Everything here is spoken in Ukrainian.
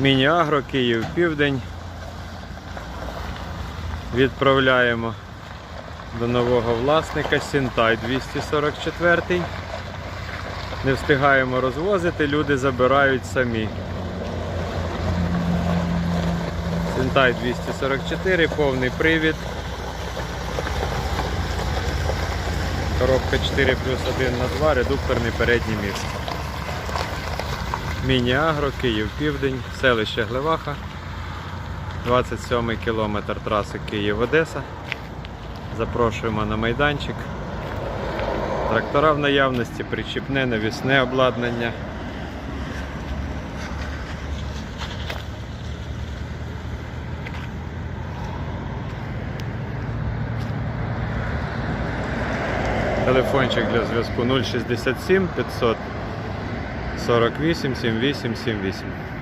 Міні-агро, Київ Південь. Відправляємо до нового власника Сінтай 244. Не встигаємо розвозити, люди забирають самі. Сінтай 244, повний привід. Коробка 4 плюс 1 на 2, редукторний передній міст. Міні-агро, Київ Південь, селище Глеваха, 27 кілометр траси Київ-Одеса. Запрошуємо на майданчик. Трактора в наявності, причіпне, навісне обладнання. Телефончик для зв'язку 067 548 78 78.